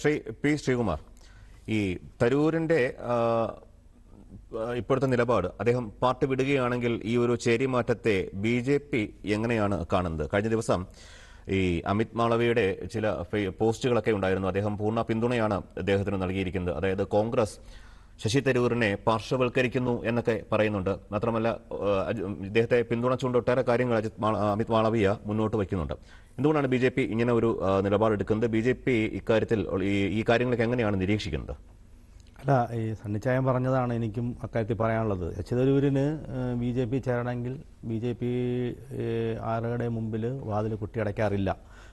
Shri P Sreekumar ഈ തരൂരിന്റെ ഇപ്പോഴത്തെ നിലപാട് അദ്ദേഹം പാർട്ടി വിടുകയാണെങ്കിൽ ഈ ഒരു ചേരിമാറ്റത്തെ ബി ജെ പി എങ്ങനെയാണ് കാണുന്നത്? കഴിഞ്ഞ ദിവസം ഈ അമിത് മാളവിയുടെ ചില പോസ്റ്റുകളൊക്കെ ഉണ്ടായിരുന്നു. അദ്ദേഹം പൂർണ പിന്തുണയാണ് അദ്ദേഹത്തിന് നൽകിയിരിക്കുന്നത്. അതായത് കോൺഗ്രസ് ശശി തരൂരിനെ പാർശ്വവൽക്കരിക്കുന്നു എന്നൊക്കെ പറയുന്നുണ്ട്. മാത്രമല്ല ഇദ്ദേഹത്തെ പിന്തുണച്ചുകൊണ്ട് ഒട്ടേറെ കാര്യങ്ങൾ അജിത് അമിത് മാളവിയ മുന്നോട്ട് വയ്ക്കുന്നുണ്ട്. എന്തുകൊണ്ടാണ് ബി ഇങ്ങനെ ഒരു നിലപാടെടുക്കുന്നത്? ബി ജെ പി ഇക്കാര്യത്തിൽ ഈ കാര്യങ്ങളൊക്കെ എങ്ങനെയാണ് നിരീക്ഷിക്കുന്നത്? അല്ല ഈ സണ്ണിച്ചായം പറഞ്ഞതാണ് എനിക്കും അക്കാര്യത്തിൽ പറയാനുള്ളത്. എച്ചതരൂരിന് ബി ജെ പി ചേരണമെങ്കിൽ ബി ജെ പി ആരുടെ മുമ്പിൽ വാതിൽ കുട്ടിയടയ്ക്കാറില്ല.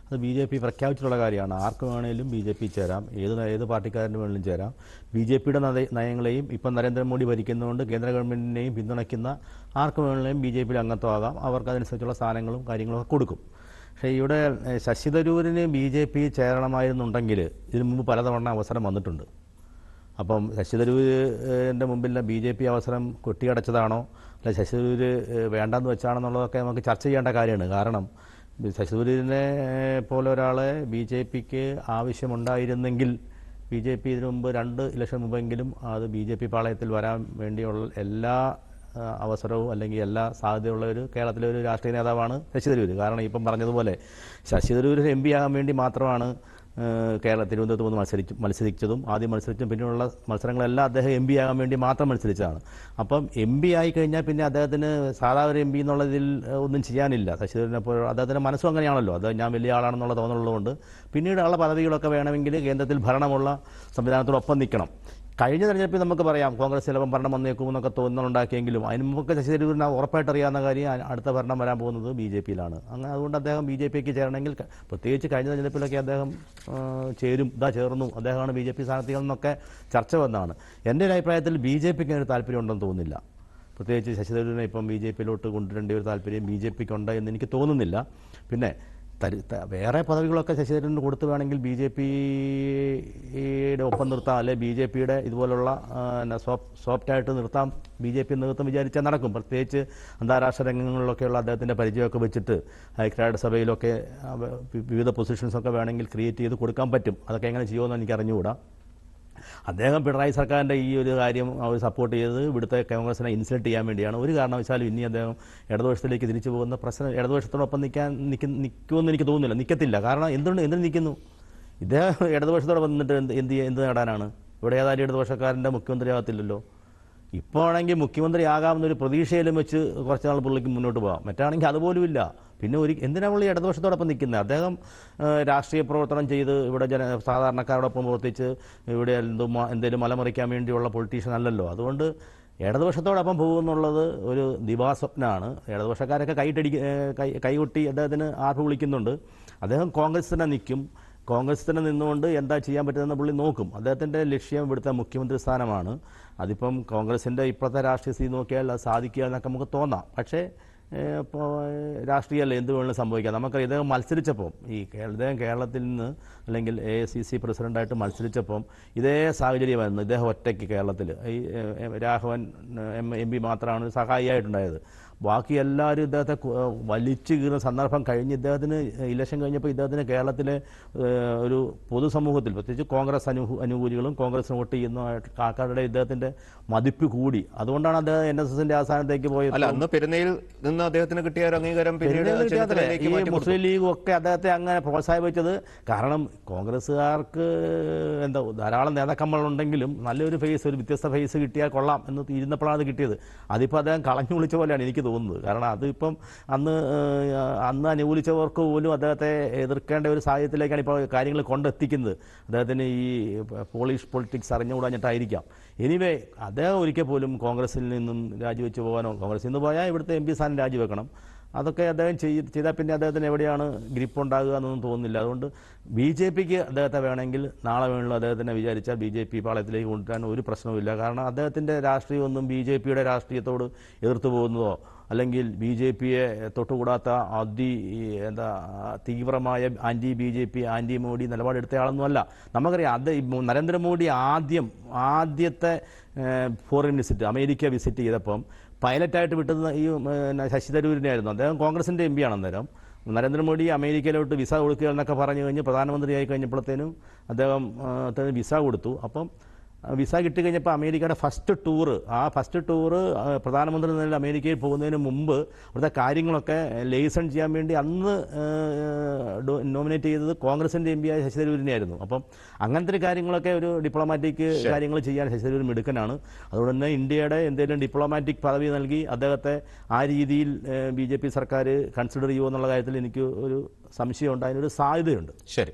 അത് ബി ജെ പി പ്രഖ്യാപിച്ചിട്ടുള്ള കാര്യമാണ്. ആർക്ക് വേണേലും ബി ജെ പി ചേരാം. ഏത് ഏത് പാർട്ടിക്കാരന് വേണമെങ്കിലും ചേരാം. ബി ജെ പിയുടെ നയങ്ങളെയും ഇപ്പം നരേന്ദ്രമോദി ഭരിക്കുന്നതുകൊണ്ട് കേന്ദ്ര ഗവൺമെന്റിനെയും പിന്തുണയ്ക്കുന്ന ആർക്ക് വേണമെങ്കിലും ബി ജെ പിയിൽ അംഗത്വമാകാം. അവർക്ക് അതനുസരിച്ചുള്ള സ്ഥാനങ്ങളും കാര്യങ്ങളും ഒക്കെ കൊടുക്കും. പക്ഷേ ഇവിടെ ശശി തരൂരിന് ബി ജെ പി ചേരണമായിരുന്നുണ്ടെങ്കിൽ ഇതിനു മുമ്പ് പലതവണ അവസരം വന്നിട്ടുണ്ട്. അപ്പം ശശി തരൂരിന്റെ മുമ്പിൽ ബി ജെ പി അവസരം കൊട്ടിയടച്ചതാണോ? അല്ല ശശി തരൂര് വേണ്ടെന്ന് വെച്ചാണെന്നുള്ളതൊക്കെ നമുക്ക് ചർച്ച ചെയ്യേണ്ട കാര്യമാണ്. കാരണം ശശി തരൂരിനെ പോലെ ഒരാളെ ബി ജെ പിക്ക് ആവശ്യമുണ്ടായിരുന്നെങ്കിൽ ബി ജെ പി ഇതിനു മുമ്പ് രണ്ട് ഇലക്ഷൻ മുമ്പെങ്കിലും അത് ബി ജെ പി പാളയത്തിൽ വരാൻ വേണ്ടിയുള്ള എല്ലാ അവസരവും അല്ലെങ്കിൽ എല്ലാ സാധ്യതയുള്ള ഒരു കേരളത്തിലെ ഒരു രാഷ്ട്രീയ നേതാവാണ് ശശി കാരണം ഇപ്പം പറഞ്ഞതുപോലെ ശശി തരൂർ എം പി ആകാൻ വേണ്ടി മാത്രമാണ് കേരള തിരുവനന്തപുരത്ത് വന്ന് മത്സരിച്ചു മത്സരിച്ചതും ആദ്യം മത്സരിച്ചും പിന്നെയുള്ള മത്സരങ്ങളെല്ലാം അദ്ദേഹം എം പി ആകാൻ വേണ്ടി മാത്രം മത്സരിച്ചതാണ്. അപ്പം എം പി ആയി കഴിഞ്ഞാൽ പിന്നെ അദ്ദേഹത്തിന് സാധാ ഒരു എം പി എന്നുള്ളതിൽ ഒന്നും ചെയ്യാനില്ല. ശശിധരനെ പോലെ അദ്ദേഹത്തിന്റെ മനസ്സും അങ്ങനെയാണല്ലോ. അത് ഞാൻ വലിയ ആളാണെന്നുള്ള തോന്നലുള്ളതുകൊണ്ട് പിന്നീടുള്ള പദവികളൊക്കെ വേണമെങ്കിൽ കേന്ദ്രത്തിൽ ഭരണമുള്ള സംവിധാനത്തോടൊപ്പം നിൽക്കണം. കഴിഞ്ഞ തെരഞ്ഞെടുപ്പിൽ നമുക്ക് പറയാം കോൺഗ്രസ് ചിലപ്പം ഭരണം വന്നേക്കും എന്നൊക്കെ തോന്നുന്നുണ്ടാക്കിയെങ്കിലും അതിന് മുമ്പൊക്കെ ശശി തരൂരിന് ഉറപ്പായിട്ട് അറിയാവുന്ന കാര്യം അടുത്ത ഭരണം വരാൻ പോകുന്നത് ബി ജെ പിയിലാണ്. അങ്ങനെ അതുകൊണ്ട് അദ്ദേഹം ബി ജെ പിക്ക് ചേരണമെങ്കിൽ പ്രത്യേകിച്ച് കഴിഞ്ഞ തെരഞ്ഞെടുപ്പിലൊക്കെ അദ്ദേഹം ചേരും ഇതാ ചേർന്നു. അദ്ദേഹമാണ് ബി ജെ പി സ്ഥാനാർത്ഥികൾ എന്നൊക്കെ ചർച്ച വന്നതാണ്. എന്റെ ഒരു അഭിപ്രായത്തിൽ ബി ജെ പിക്ക് ഒരു താല്പര്യമുണ്ടെന്ന് തോന്നുന്നില്ല. പ്രത്യേകിച്ച് ശശി തരൂരിനെ ഇപ്പം ബി ജെ പിയിലോട്ട് കൊണ്ടുവരേണ്ട ഒരു താല്പര്യം ബി ജെ പിക്ക് ഉണ്ട് എന്ന് എനിക്ക് തോന്നുന്നില്ല. പിന്നെ തരി വേറെ പദവികളൊക്കെ ശശിധരന് കൊടുത്തു വേണമെങ്കിൽ ബി ജെ പിയുടെ ഒപ്പം നിർത്താം. അല്ലെ ബി ജെ പിയുടെ ഇതുപോലുള്ള സോഫ്റ്റായിട്ട് നിർത്താം. ബി ജെ പി നേതൃത്വം വിചാരിച്ചാൽ നടക്കും. പ്രത്യേകിച്ച് അന്താരാഷ്ട്ര രംഗങ്ങളിലൊക്കെയുള്ള അദ്ദേഹത്തിന്റെ പരിചയമൊക്കെ വെച്ചിട്ട് ഐക്യരാഷ്ട്ര സഭയിലൊക്കെ വിവിധ പൊസിഷൻസൊക്കെ വേണമെങ്കിൽ ക്രിയേറ്റ് ചെയ്ത് കൊടുക്കാൻ പറ്റും. അതൊക്കെ എങ്ങനെ ചെയ്യുമെന്ന് എനിക്ക് അറിഞ്ഞുകൂടാ അദ്ദേഹം പിണറായി സർക്കാരിന്റെ ഈ ഒരു കാര്യം അവർ സപ്പോർട്ട് ചെയ്തത് ഇവിടുത്തെ കോൺഗ്രസിനെ ഇൻസൾട്ട് ചെയ്യാൻ വേണ്ടിയാണ്. ഒരു കാരണവശാലും ഇനി അദ്ദേഹം ഇടതുപക്ഷത്തിലേക്ക് തിരിച്ചു പോകുന്ന പ്രശ്നം ഇടതുപക്ഷത്തോടൊപ്പം നിൽക്കാൻ നിൽക്കും നിൽക്കുമെന്ന് എനിക്ക് തോന്നുന്നില്ല. നിൽക്കത്തില്ല കാരണം എന്തുകൊണ്ട് എന്തിനു നിൽക്കുന്നു? ഇദ്ദേഹം ഇടതുപക്ഷത്തോടൊപ്പം നിന്നിട്ട് എന്ത് എന്ത് എന്ത് നേടാനാണ്? ഇവിടെ ഏതായാലും ഇടതുപക്ഷക്കാരന്റെ മുഖ്യമന്ത്രി ആകത്തില്ലല്ലോ. ഇപ്പോൾ ആണെങ്കിൽ മുഖ്യമന്ത്രി ആകാമെന്നൊരു പ്രതീക്ഷയിലും വെച്ച് കുറച്ച് നാൾ പുള്ളിക്ക് മുന്നോട്ട് പോകാം. മറ്റാണെങ്കിൽ അതുപോലും ഇല്ല. പിന്നെ ഒരു എന്തിനാ പുള്ളി ഇടതുപക്ഷത്തോടൊപ്പം നിൽക്കുന്നത് അദ്ദേഹം രാഷ്ട്രീയ പ്രവർത്തനം ചെയ്ത് ഇവിടെ ജന സാധാരണക്കാരോടൊപ്പം പ്രവർത്തിച്ച് ഇവിടെ എന്തോ എന്തെങ്കിലും മലമറിക്കാൻ വേണ്ടിയുള്ള പൊളിറ്റീഷ്യൻ അല്ലല്ലോ. അതുകൊണ്ട് ഇടതുപക്ഷത്തോടൊപ്പം പോകുമെന്നുള്ളത് ഒരു ദിവാസ്വപ്നമാണ് ഇടതുപക്ഷക്കാരൊക്കെ കൈട്ടടി കൈ കൈകൊട്ടി അദ്ദേഹത്തിന് ആർപ്പ് വിളിക്കുന്നുണ്ട്. അദ്ദേഹം കോൺഗ്രസ് തന്നെ നിൽക്കും. കോൺഗ്രസ് തന്നെ നിന്നുകൊണ്ട് എന്താ ചെയ്യാൻ പറ്റുന്നതെന്ന് പുള്ളി നോക്കും. അദ്ദേഹത്തിന്റെ ലക്ഷ്യം ഇവിടുത്തെ മുഖ്യമന്ത്രി സ്ഥാനമാണ്. അതിപ്പം കോൺഗ്രസിന്റെ ഇപ്പോഴത്തെ രാഷ്ട്രീയ സ്ഥിതി നോക്കിയാൽ അത് സാധിക്കുക എന്നൊക്കെ നമുക്ക് തോന്നാം. പക്ഷേ ഇപ്പോൾ രാഷ്ട്രീയമല്ല എന്ത് വേണമെങ്കിലും സംഭവിക്കാം. നമുക്കറിയാം ഇദ്ദേഹം മത്സരിച്ചപ്പം ഈ ഇദ്ദേഹം കേരളത്തിൽ നിന്ന് അല്ലെങ്കിൽ എ സി സി പ്രസിഡന്റായിട്ട് മത്സരിച്ചപ്പം ഇതേ സാഹചര്യമായിരുന്നു ഇദ്ദേഹം ഒറ്റയ്ക്ക് കേരളത്തിൽ ഈ രാഘവൻ എം എം പി മാത്രമാണ് സഹായിയായിട്ടുണ്ടായത്. ബാക്കി എല്ലാവരും ഇദ്ദേഹത്തെ വലിച്ചു കീറുന്ന സന്ദർഭം കഴിഞ്ഞ് ഇദ്ദേഹത്തിന് ഇലക്ഷൻ കഴിഞ്ഞപ്പോൾ ഇദ്ദേഹത്തിന് കേരളത്തിലെ ഒരു പൊതുസമൂഹത്തിൽ പ്രത്യേകിച്ച് കോൺഗ്രസ് അനു അനുകൂലികളും കോൺഗ്രസ് വോട്ട് ചെയ്യുന്ന ആൾക്കാരുടെ ഇദ്ദേഹത്തിന്റെ മതിപ്പ് കൂടി. അതുകൊണ്ടാണ് അദ്ദേഹം എൻ എസ് എസിന്റെ ആസ്ഥാനത്തേക്ക് പോയത്. അല്ല അന്ന് പെരുന്നയിൽ നിന്ന് അദ്ദേഹത്തിന് കിട്ടിയ ഒരു അംഗീകാരം ഈ മുസ്ലിം ലീഗും ഒക്കെ അദ്ദേഹത്തെ അങ്ങനെ പ്രോത്സാഹിപ്പിച്ചത് കാരണം കോൺഗ്രസ്സുകാർക്ക് എന്താ ധാരാളം നേതാക്കന്മാരുണ്ടെങ്കിലും നല്ലൊരു ഫേസ് ഒരു വ്യത്യസ്ത ഫേസ് കിട്ടിയാൽ കൊള്ളാം എന്ന് ഇരുന്നപ്പോഴാണ് അത് കിട്ടിയത്. അതിപ്പോൾ അദ്ദേഹം കളഞ്ഞു വിളിച്ച പോലെയാണ് എനിക്ക് തോന്നുന്നത്. കാരണം അതിപ്പം അന്ന് അന്ന് അനുകൂലിച്ചവർക്ക് പോലും അദ്ദേഹത്തെ എതിർക്കേണ്ട ഒരു സാഹചര്യത്തിലേക്കാണ് ഇപ്പോൾ കാര്യങ്ങൾ കൊണ്ടെത്തിക്കുന്നത്. അദ്ദേഹത്തിന് ഈ പോളിഷ് പൊളിറ്റിക്സ് അറിഞ്ഞുകൂടാഞ്ഞിട്ടായിരിക്കാം. എനിവേ അദ്ദേഹം ഒരിക്കൽ പോലും കോൺഗ്രസിൽ നിന്നും രാജിവെച്ച് പോകാനോ കോൺഗ്രസിൽ നിന്ന് പോയാൽ ഇവിടുത്തെ എം പി സ്ഥാനം രാജിവെക്കണം. അതൊക്കെ അദ്ദേഹം ചെയ് ചെയ്താൽ പിന്നെ അദ്ദേഹത്തിന് എവിടെയാണ് ഗ്രിപ്പ് ഉണ്ടാകുക എന്നൊന്നും തോന്നുന്നില്ല. അതുകൊണ്ട് ബി ജെ പിക്ക് അദ്ദേഹത്തെ വേണമെങ്കിൽ നാളെ വേണമെങ്കിലും അദ്ദേഹത്തിനെ വിചാരിച്ചാൽ ബി ജെ പി പാളയത്തിലേക്ക് കൊണ്ടുവരാൻ ഒരു പ്രശ്നവുമില്ല. കാരണം അദ്ദേഹത്തിന്റെ രാഷ്ട്രീയമൊന്നും ബി ജെ പിയുടെ രാഷ്ട്രീയത്തോട് എതിർത്തു പോകുന്നതോ അല്ലെങ്കിൽ ബി ജെ പിയെ തൊട്ടുകൂടാത്ത അതി എന്താ തീവ്രമായ anti B J P anti Modi നിലപാടെടുത്തയാളൊന്നുമല്ല നമുക്കറിയാം അത് നരേന്ദ്രമോദി ആദ്യം ആദ്യത്തെ ഫോറിൻ വിസിറ്റ് അമേരിക്ക വിസിറ്റ് ചെയ്തപ്പം പൈലറ്റായിട്ട് വിട്ടത് ഈ ശശി തരൂരിനെ ആയിരുന്നു. അദ്ദേഹം കോൺഗ്രസിന്റെ എം പിയാണ് അന്നേരം. നരേന്ദ്രമോദി അമേരിക്കയിലോട്ട് വിസ കൊടുക്കുക എന്നൊക്കെ പറഞ്ഞു കഴിഞ്ഞ് പ്രധാനമന്ത്രിയായി കഴിഞ്ഞപ്പോഴത്തേനും അദ്ദേഹം വിസ കൊടുത്തു. അപ്പം വിസ കിട്ടിക്കഴിഞ്ഞപ്പോൾ അമേരിക്കയുടെ ഫസ്റ്റ് ടൂർ ആ ഫസ്റ്റ് ടൂർ പ്രധാനമന്ത്രി നിലയിൽ അമേരിക്കയിൽ പോകുന്നതിന് മുമ്പ് അവിടുത്തെ കാര്യങ്ങളൊക്കെ ലേസൺ ചെയ്യാൻ വേണ്ടി അന്ന് നോമിനേറ്റ് ചെയ്തത് കോൺഗ്രസിന്റെ എം പി ആയ ശശി തരൂരിനെയായിരുന്നു അപ്പം അങ്ങനത്തെ ഒരു കാര്യങ്ങളൊക്കെ ഒരു ഡിപ്ലോമാറ്റിക് കാര്യങ്ങൾ ചെയ്യാൻ ശശി തരൂർ മിടുക്കനാണ്. അതുകൊണ്ട് തന്നെ ഇന്ത്യയുടെ എന്തെങ്കിലും ഡിപ്ലോമാറ്റിക് പദവി നൽകി അദ്ദേഹത്തെ ആ രീതിയിൽ ബി ജെ പി സർക്കാർ കൺസിഡർ ചെയ്യുമോ എന്നുള്ള കാര്യത്തിൽ എനിക്ക് ഒരു സംശയമുണ്ട്. അതിനൊരു സാധ്യതയുണ്ട്. ശരി.